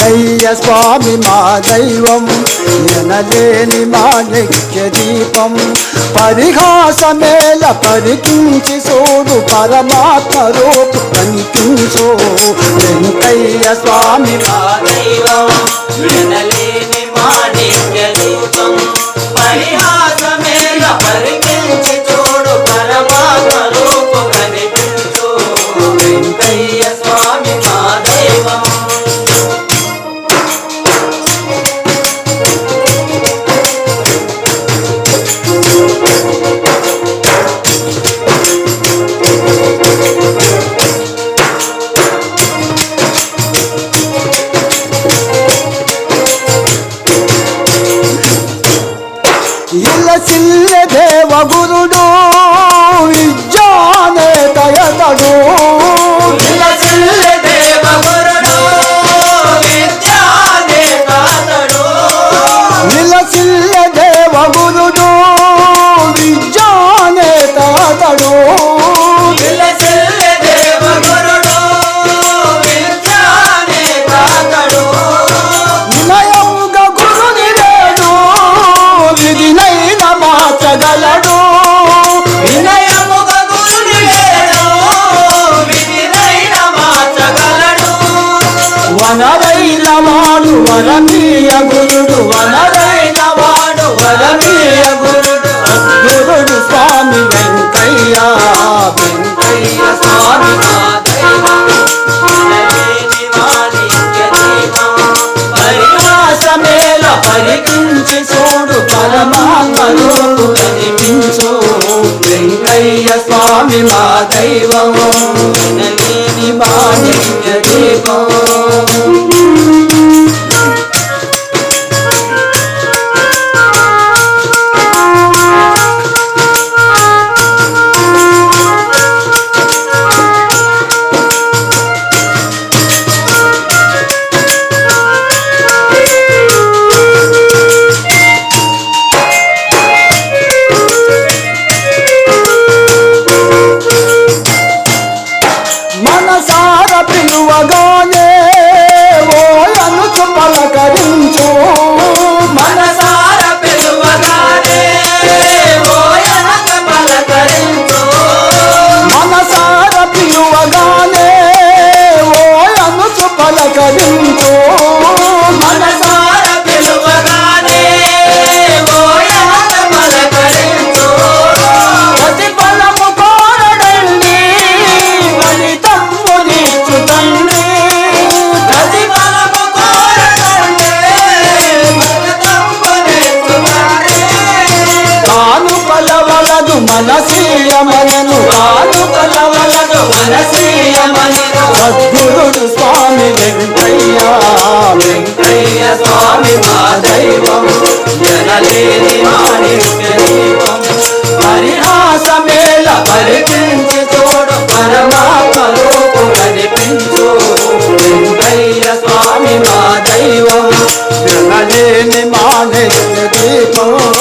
వెంకయ్య స్వామి మా దైవం ఎనలేని మా నిత్య దీపం. పరిహాసమేల పరికించి సోడు పరమాత్మ రూపు కనిపించు. వెంకయ్య స్వామి మా దైవం ఎనలేని మా నిత్య దీపం. వనరైన వాడు వరమీయ గురుడు వనరైన వాడు వరమీయ గురుడు. గురుడు స్వామి వెంకయ్య వెంకయ్య స్వామి మా పరిహాసమేల పరికించి చూడు పరమాత్మను కనిపించు వెంకయ్య స్వామి మా దైవము మనసీయమనను. సద్గురుడు స్వామి వెంకయ్య వెంకయ్య స్వామి మా దైవం. జనలేని మాణిక్య దీపం. పరిహాసమేల పరికించి చూడు పరమాత్మ రూపు కనిపించు వెంకయ్య స్వామి మా దైవం. వినలేని మానవ దీపం.